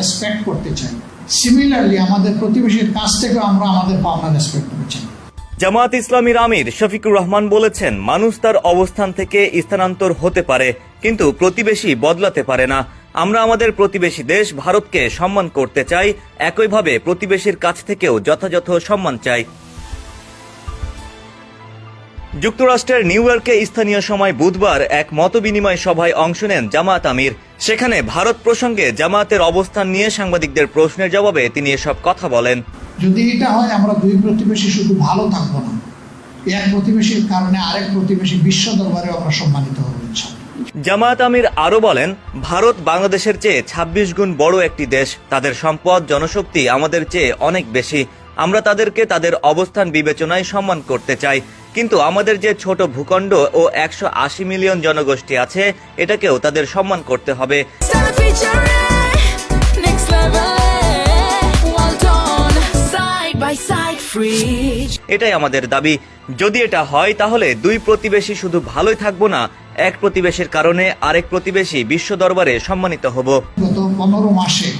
Respect করতে চাই। Similarly আমাদের প্রতিবেশীর কাছ থেকেও আমরা আমাদের পাওনা রেসপেক্ট করতে চাই। জামায়াত ইসলামীর আমির শফিকুর রহমান বলেছেন, মানুষ তার অবস্থান থেকে স্থানান্তর হতে পারে, কিন্তু প্রতিবেশী বদলাতে পারে না। আমরা আমাদের প্রতিবেশী দেশ ভারতকে সম্মান করতে চাই, একইভাবে প্রতিবেশীর কাছ থেকেও যথাযথ সম্মান চাই। যুক্তরাষ্ট্রের নিউ ইয়র্কে স্থানীয় সময় বুধবার এক মতবিনিময় সভায় অংশ নেন জামায়াত আমির। সেখানে ভারত প্রসঙ্গে জামায়াতের অবস্থান নিয়ে সাংবাদিকদের প্রশ্নের জবাবে তিনি এসব কথা বলেন। যদি এটা হয় আমরা দুই প্রতিবেশী শুধু ভালো থাকব না। এক প্রতিবেশীর কারণে আরেক প্রতিবেশী বিশ্ব দরবারে আমরা সম্মানিত হব। জামায়াত আমির আরও বলেন ভারত বাংলাদেশের চেয়ে ২৬ গুণ বড় একটি দেশ। তাদের সম্পদ জনশক্তি আমাদের চেয়ে অনেক বেশি। আমরা তাদেরকে তাদের অবস্থান বিবেচনায় সম্মান করতে চাই। কিন্তু আমাদের যে ছোট ভূখণ্ড ও একশো আশি মিলিয়ন জনগোষ্ঠী আছে এটাকেও তাদের সম্মান করতে হবে। Side, free. এটাই আমাদের দাবি। যদি এটা হয় তাহলে দুই প্রতিবেশী শুধু ভালোই থাকব না এক প্রতিবেশীর কারণে আরেক প্রতিবেশী বিশ্ব দরবারে সম্মানিত হব। গত পনেরো মাসে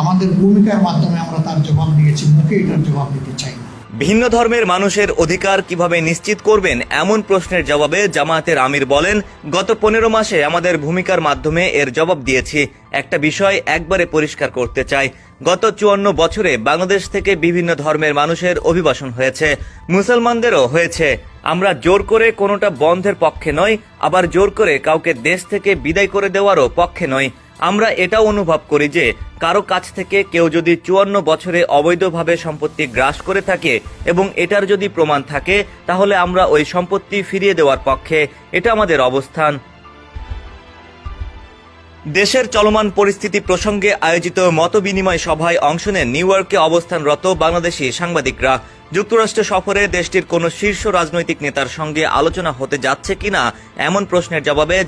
আমাদের ভূমিকার মাধ্যমে আমরা তার জবাব দিয়েছি মুখে এটার জবাব দিতে চাই। ভিন্ন ধর্মের মানুষের অধিকার কীভাবে নিশ্চিত করবেন এমন প্রশ্নের জবাবে জামায়াতের আমির বলেন, গত পনেরো মাসে আমাদের ভূমিকার মাধ্যমে এর জবাব দিয়েছি। একটা বিষয় একবারে পরিষ্কার করতে চাই। গত চুয়ান্ন বছরে বাংলাদেশ থেকে বিভিন্ন ধর্মের মানুষের অভিবাসন হয়েছে। মুসলমানদেরও হয়েছে। আমরা জোর করে কোনোটা বন্ধের পক্ষে নয় আবার জোর করে কাউকে দেশ থেকে বিদায় করে দেওয়ারও পক্ষে নয় আমরা এটাও অনুভব করি যে, কারও কাছ থেকে কেউ যদি চুয়ান্ন বছরে অবৈধভাবে সম্পত্তি গ্রাস করে থাকে এবং এটার যদি প্রমাণ থাকে, তাহলে আমরা ওই সম্পত্তি ফিরিয়ে দেওয়ার পক্ষে। এটা আমাদের অবস্থান। দেশের চলমান পরিস্থিতি প্রসঙ্গে আয়োজিত মতবিনিময় সভায় অংশ নেন নিউ ইয়র্কে অবস্থানরত বাংলাদেশি সাংবাদিকরা। যুক্তরাষ্ট্র সফরে দেশটির কোনো শীর্ষ রাজনৈতিক নেতার সঙ্গে আলোচনা হতে যাচ্ছে কিনা এমন প্রশ্নের জবাবে